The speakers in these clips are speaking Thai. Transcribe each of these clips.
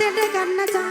হাতে গান না চা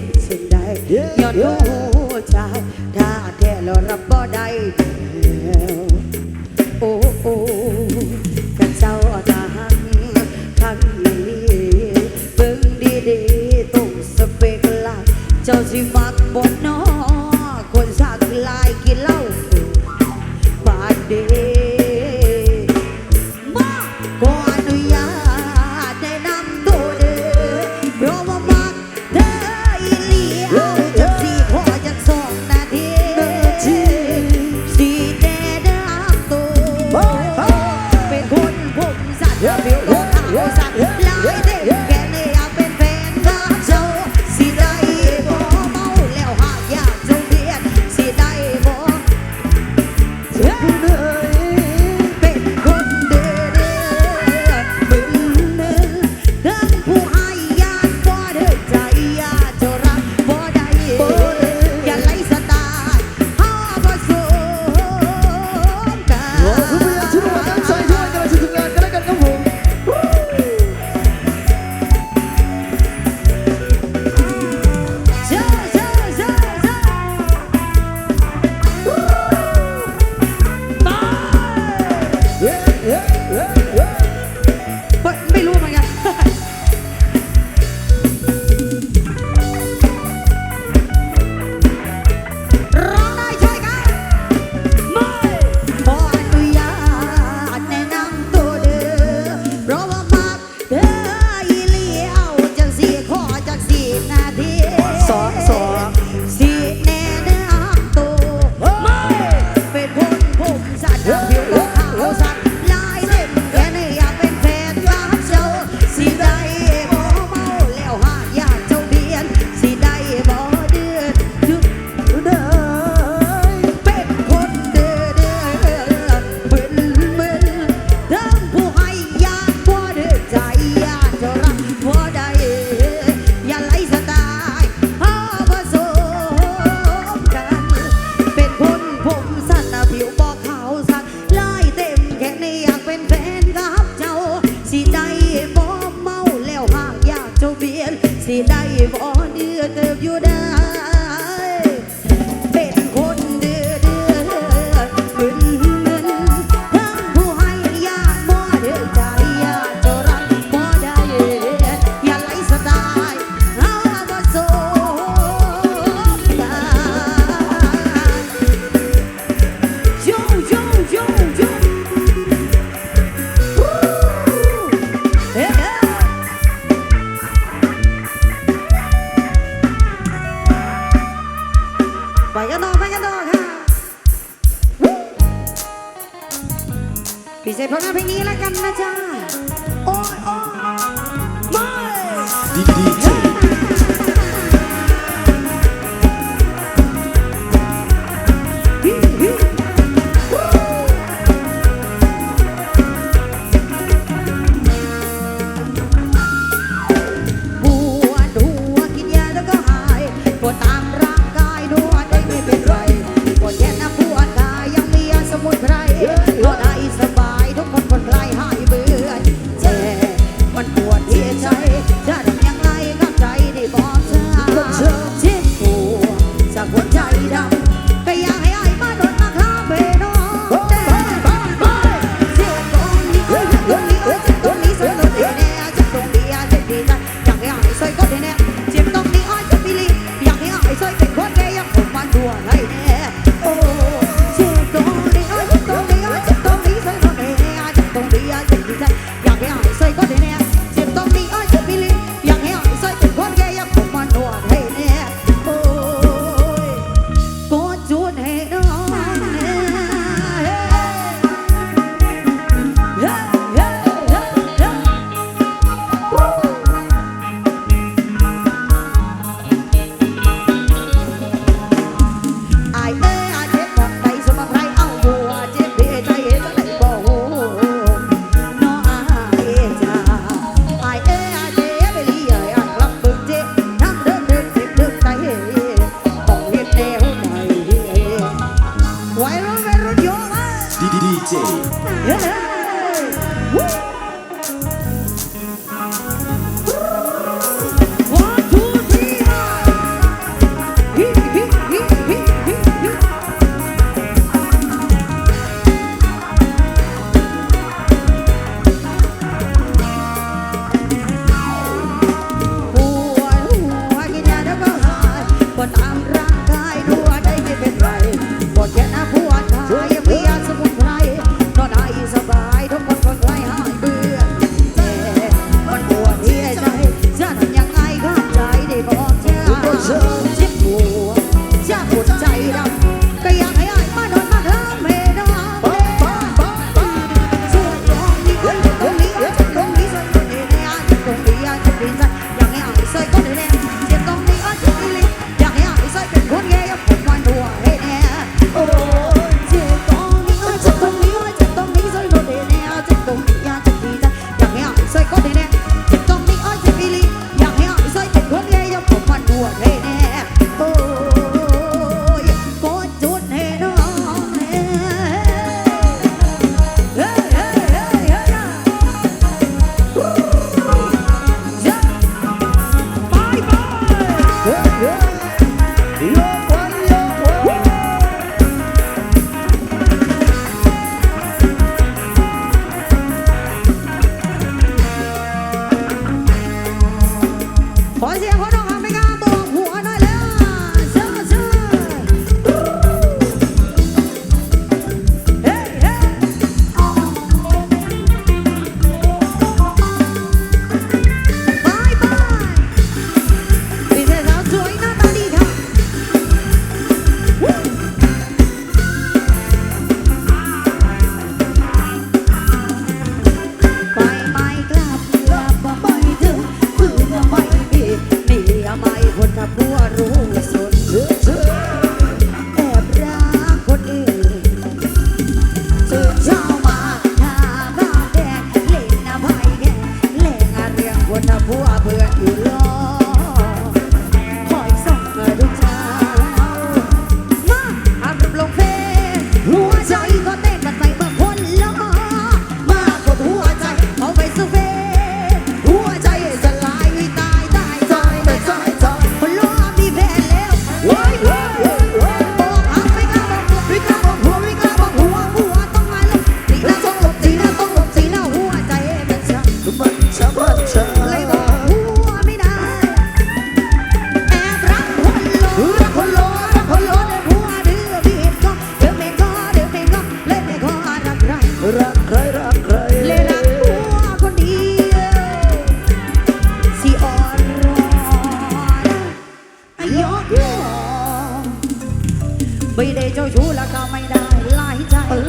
นเส้นใดย้อนผู้ชาถ้าแท้แล้รับบ่ได้แล้วโอ้โอ้กัะเจ้าตาหักทักอีเบิ่งดีๆตรงสเปกลาเจ้าสิมา ลงา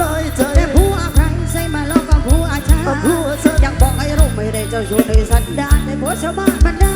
ลยใจแต่ผัวใครใช่มาลอวก็ผัวฉัผู้อาชาอยากบอกให้รู้ไม่ได้เจ้าชู้ในสันดานในผัวชาวบ้านมันได้